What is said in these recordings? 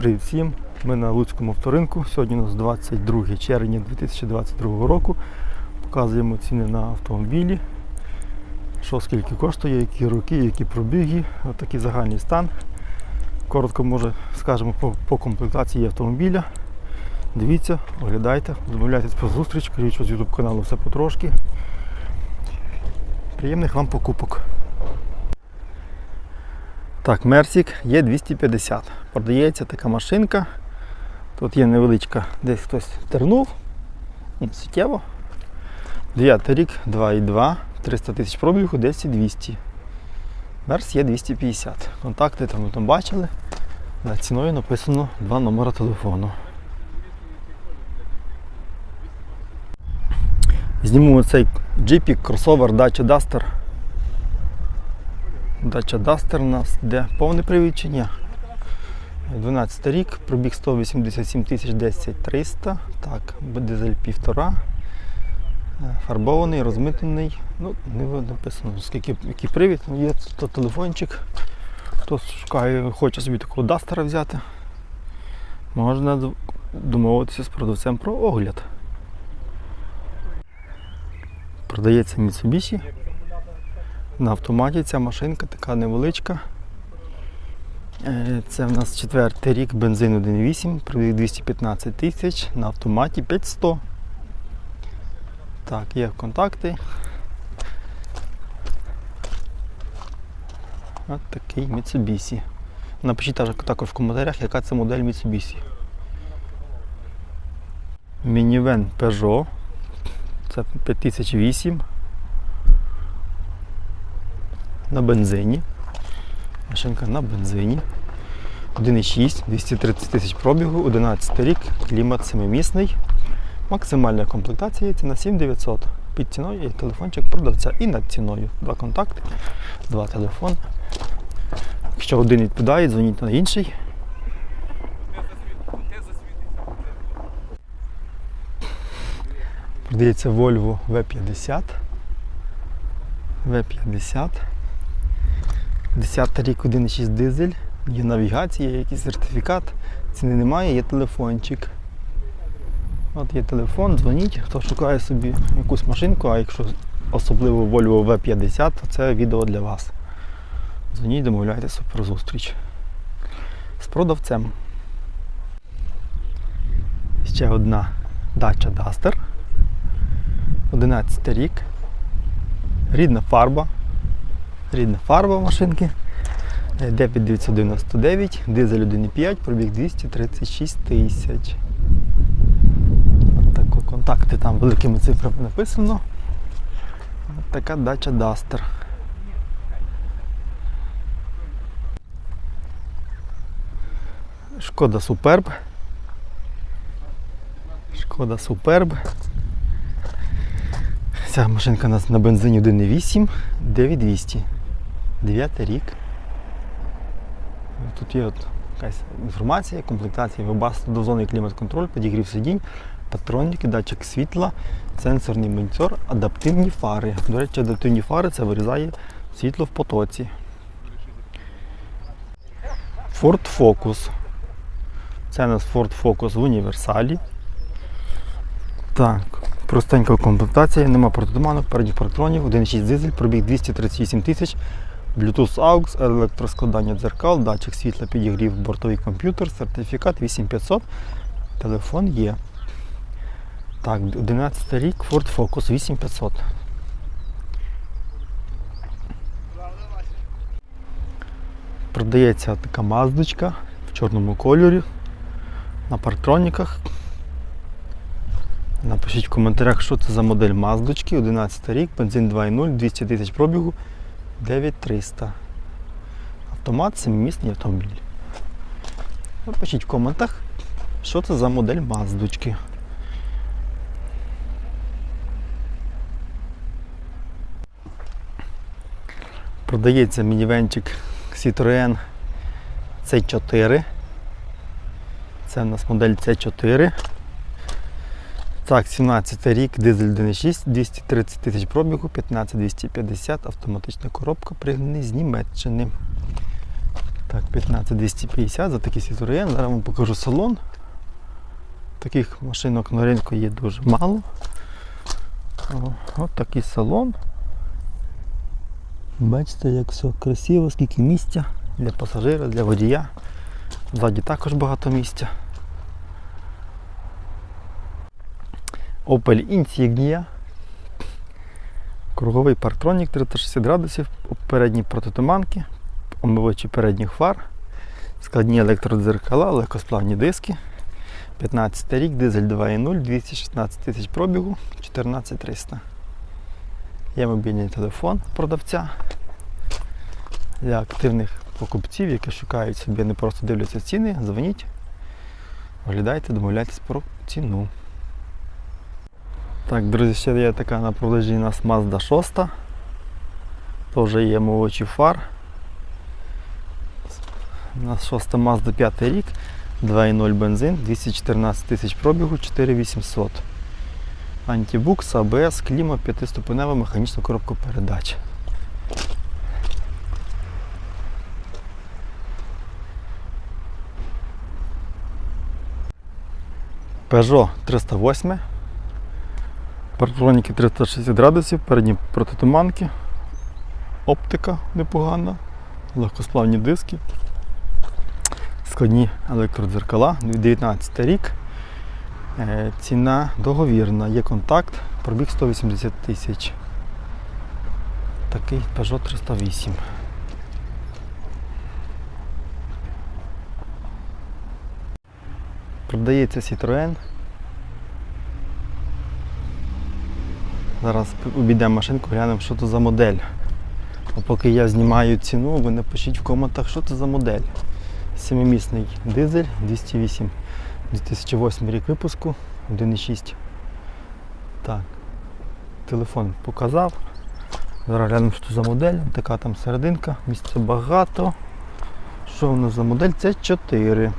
Привіт всім! Ми на Луцькому авторинку. Сьогодні у нас 22 червня 2022 року. Показуємо ціни на автомобілі. Що скільки коштує, які роки, які пробіги, отакий загальний стан. Коротко може скажемо по, по комплектації автомобіля. Дивіться, оглядайте, замовляйтесь про зустріч, кажіть, що з YouTube каналу все потрошки. Приємних вам покупок. Так, Мерсік є 250. Продається така машинка. Тут є невеличка, десь хтось тернув. Ну, Суттєво. 9 рік, 2,2, 300 тисяч пробігу, 10 200. Мерс є 250. Контакти там ви там бачили. Над ціною написано два номери телефону. Знімемо цей джипік, кросовер Dacia Duster. Дача Duster у нас де повний привід чи ні? 12 рік, пробіг 187 тисяч 10 300. Так, дизель 1,5. Е, Фарбований, розмитнений. Ну, не написано, скільки який привід. Ну, Є то телефончик. Хто шукає, хоче собі такого дастера взяти. Можна домовитися з продавцем про огляд. Продається Mitsubishi. На автоматі ця машинка така невеличка. Е, Це в нас четвертий рік, бензин 1.8, пробіг 215 тисяч, на автоматі 500. Так, є контакти. От такий Mitsubishi. Напишіть також в коментарях, яка це модель Mitsubishi. Мінівен Peugeot. Це 5008 на бензині. Машинка на бензині. 1,6, 230 тисяч пробігу, 11 рік, клімат семимісний. Максимальна комплектація ціна 7900. Під ціною є телефончик продавця і над ціною. Два контакти, два телефони. Якщо один відповідає, дзвоніть на інший. Продається Volvo V50. V50. 10 рік 1,6 дизель, є навігація, є якийсь сертифікат, ціни немає, є телефончик. От є телефон, дзвоніть, хто шукає собі якусь машинку, а якщо особливо Volvo V50, то це відео для вас. Дзвоніть, домовляйтеся про зустріч. З продавцем. Ще одна Dacia Duster. 11 рік. Рідна фарба. Рідна фарба машинки. Е, 9999, дизель 1,5, пробіг 236 тисяч. От тако контакти там великими цифрами написано. От така дача Duster. Шкода Суперб. Шкода Суперб. Ця машинка у нас на бензині 1,8, 9200. 9 рік. Тут є от якась інформація, комплектація, вебас, дозонний клімат-контроль, підігрів сидінь, патроніки, датчик світла, сенсорний монітор, адаптивні фари. До речі, адаптивні фари це вирізає світло в потоці. Ford Focus. Це у нас Ford Focus в універсалі. Так, простенька комплектація, нема протитуманок, передніх парктронів, 1,6 дизель, пробіг 238 тисяч, Bluetooth AUX, електроскладання дзеркал, датчик світла, підігрів, бортовий комп'ютер, сертифікат 8500, телефон є. Так, 11 рік, Ford Focus 8500. Продається така маздочка в чорному кольорі на парктроніках. Напишіть в коментарях, що це за модель маздочки, 11 рік, бензин 2.0, 200 тисяч пробігу, 9300. Автомат, семимісний автомобіль. Напишіть в коментах, що це за модель маздочки. Продається мінівенчик Citroën C4. Це у нас модель C4. Так, 17 рік, дизель 1.6, 230 тисяч пробігу, 15250, автоматична коробка, пригнаний з Німеччини. Так, 15250 за такий Citroën. Зараз вам покажу салон. Таких машинок на ринку є дуже мало. О, от такий салон. Бачите, як все красиво, скільки місця для пасажира, для водія. Ззаді також багато місця. Opel Insignia. Круговий парктронік 360 градусів, передні протитуманки, омивачі передніх фар, складні електродзеркала, легкосплавні диски. 15 рік, дизель 2.0, 216 тисяч пробігу, 14300. Є мобільний телефон продавця для активних покупців, які шукають собі, не просто дивляться ціни, дзвоніть, оглядайте, домовляйтесь про ціну. Так, друзі, ще є така на продажі у нас Mazda 6. Теж є молочі фар. У нас 6 Mazda 5 рік, 2.0 бензин, 214 тисяч пробігу, 4800. Антибукс, АБС, кліма, 5-ступенева механічна коробка передач. Peugeot 308. Парктроніки 360 градусів, передні протитуманки, оптика непогана, легкосплавні диски, складні електродзеркала, 19 рік. Е, Ціна договірна, є контакт, пробіг 180 тисяч. Такий Peugeot 308. Продається Citroën. Зараз обійдемо машинку, глянемо, що це за модель. А поки я знімаю ціну, ви напишіть в коментах, що це за модель. Семимісний дизель 208 2008 рік випуску 1.6. Так. Телефон показав. Зараз глянемо, що це за модель. Така там серединка, місця багато. Що в нас за модель? Це 4.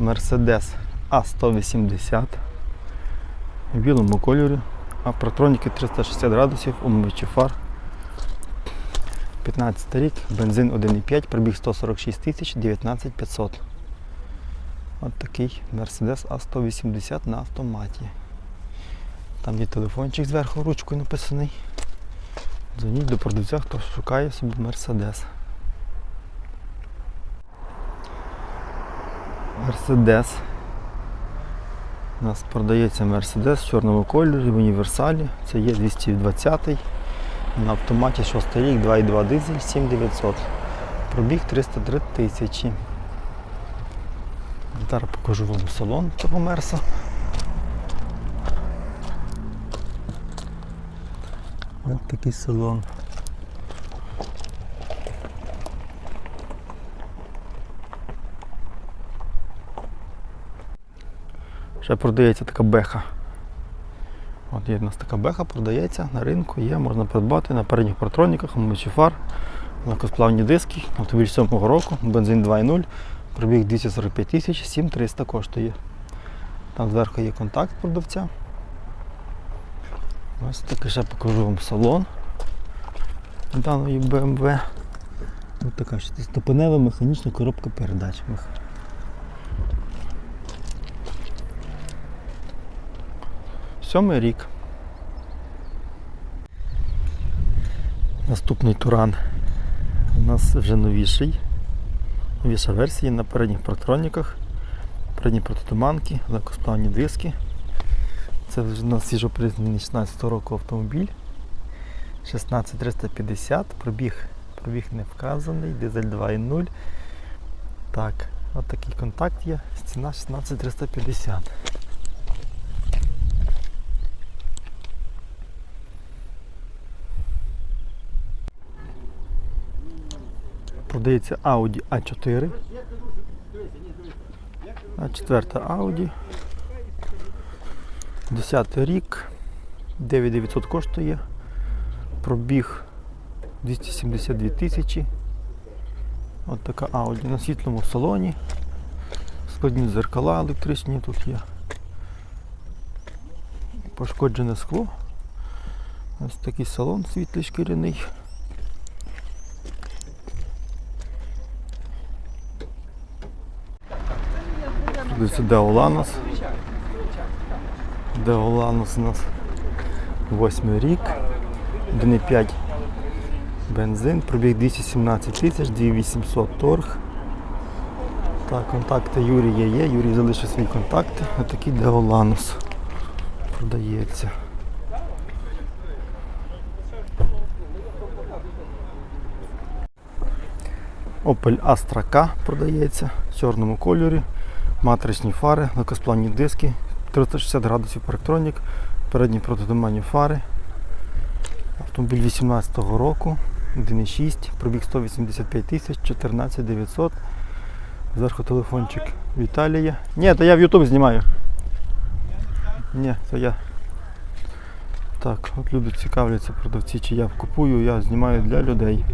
Mercedes A180 в білому кольорі, а протроніки 360 градусів, умивачі фар. 15 рік, бензин 1,5, пробіг 146 тисяч, 19 500. От такий Mercedes A180 на автоматі. Там є телефончик зверху ручкою написаний. Дзвоніть до продавця, хто шукає собі Mercedes. Mercedes. У нас продається Mercedes в чорному кольорі в універсалі. Це є 220 на автоматі 6 рік, 2,2 дизель, 7900. Пробіг 303 тисячі. Зараз покажу вам салон цього мерса. Ось такий салон. Ще продається така беха. От є в нас така беха, продається на ринку, є, можна придбати на передніх партроніках, фар, легкосплавні диски, автомобіль 7-го року, бензин 2.0, пробіг 245 тисяч, 7300 коштує. Там зверху є контакт продавця. Ось таки ще покажу вам салон даної BMW. Ось така шестиступенева механічна коробка передач. Сьомий рік. Наступний туран у нас вже новіший. Новіша версія на передніх протроніках, передні протитуманки, легкосплавні диски. Це вже у нас свіжопризнаний 16 року автомобіль. 16350, пробіг, пробіг не вказаний, дизель 2.0. Так, от такий контакт є, ціна 16350. Продається Audi A4. А4 Audi. 10 рік. 9900 коштує. Пробіг 272 тисячі. От така Audi на світлому салоні. Складні зеркала електричні тут є. Пошкоджене скло. Ось такий салон світлий шкіряний. Продаються Деоланос. Деоланос у нас восьмий рік. 1,5 бензин, пробіг 217 тисяч, 2800 торг. Так, контакти Юрія є. Юрій залишив свої контакти. Отакий Деоланус продається. Opel Astra K продається в чорному кольорі, матричні фари, легкосплавні диски, 360 градусів парктронік, передні протитуманні фари. Автомобіль 18 року, 1.6, пробіг 185 тисяч, 14 900. Зверху телефончик Віталія. Ні, то я в YouTube знімаю. Ні, то я. Так, от люди цікавляться продавці, чи я купую, я знімаю для людей.